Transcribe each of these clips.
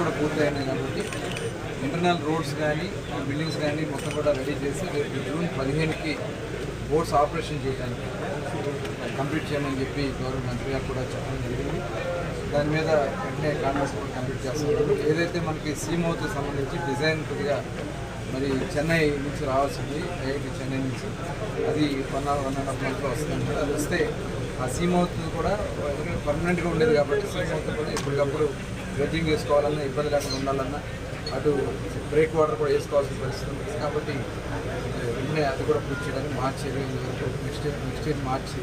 కూడా పూర్తయినాయి కాబట్టి internal roads కానీ బిల్డింగ్స్ కానీ మొత్తం కూడా రెడీ చేసి రేపు జూన్ పదిహేనుకి బోట్స్ ఆపరేషన్ చేయడానికి కంప్లీట్ చేయమని చెప్పి గౌరవ మంత్రి గారు కూడా చెప్పడం జరిగింది. దాని మీద వెంటనే కాంగ్రెస్ కూడా కంప్లీట్ చేస్తున్నారు. ఏదైతే మనకి సీమౌత్ సంబంధించి డిజైన్ కొద్దిగా మరి చెన్నై నుంచి రావాల్సింది ఐఐటి చెన్నై నుంచి. అది వన్ వన్ అండ్ హాఫ్ మంత్లో వస్తుంది అది వస్తే ఆ సీమౌత్ కూడా పర్మనెంట్గా ఉండేది కాబట్టి సీమౌత్ కూడా ఎప్పటికప్పుడు వెడ్జింగ్ చేసుకోవాలన్నా ఇబ్బంది లేకుండా ఉండాలన్నా అటు బ్రేక్ వాటర్ కూడా వేసుకోవాల్సిన పరిస్థితి ఉంది. కాబట్టి వెంటనే అది కూడా పూర్తి చేయడానికి మార్చి ఇరవై వరకు నెక్స్ట్ ఇయర్ నెక్స్ట్ ఇయర్ మార్చి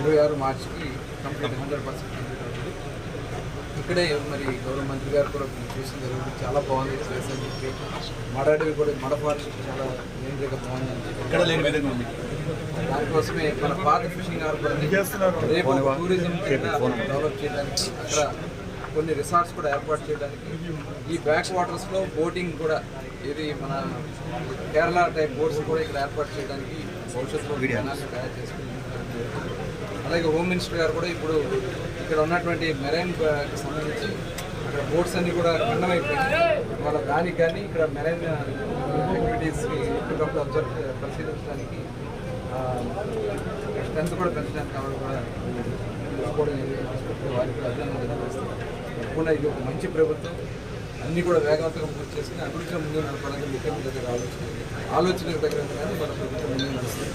ఇరవై ఆరు మార్చికి కంప్లీట్ హండ్రెడ్ పర్సెంట్ కంప్లీట్ అవుతుంది. ఇక్కడే మరి గౌరవ మంత్రి గారు కూడా చూసిన జరిగింది చాలా బాగుంది ప్లేస్ అని చెప్పి. మడడవి కూడా మడపాటి చాలా నేంద్రిగా బాగుంది అని చెప్పి. దానికోసమే మన పాత ఫిషింగ్ హార్బర్ రేపు టూరిజం డెవలప్ చేయడానికి అక్కడ కొన్ని రిసార్ట్స్ కూడా ఏర్పాటు చేయడానికి. ఈ బ్యాక్ వాటర్స్లో బోటింగ్ కూడా ఇది మన కేరళ టైప్ బోట్స్ కూడా ఇక్కడ ఏర్పాటు చేయడానికి భవిష్యత్తులో విధానాన్ని తయారు చేసుకుంటున్నారు. అలాగే హోమ్ మినిస్టర్ గారు కూడా ఇప్పుడు ఇక్కడ ఉన్నటువంటి మెరైన్ సంబంధించి అక్కడ బోట్స్ అన్ని కూడా ఖండమైపోయాయి వాళ్ళ దానికి కానీ ఇక్కడ మెరైన్ యాక్టివిటీస్కి ఎప్పటికప్పుడు అబ్జర్వ్ పరిశీలించడానికి స్ట్రెంత్ కూడా పెంచడానికి కావడం కూడా వారికి తెలియజేస్తున్నాను. తప్పకుండా ఇది ఒక మంచి ప్రభుత్వం. అన్నీ కూడా వేగవంతంగా పూర్తి చేసుకుని అభివృద్ధిగా ముందు నడపడానికి ముఖ్యమంత్రి దగ్గర ఆలోచన ఆలోచనకు దగ్గర మన ప్రభుత్వం ముందు నడుస్తుంది.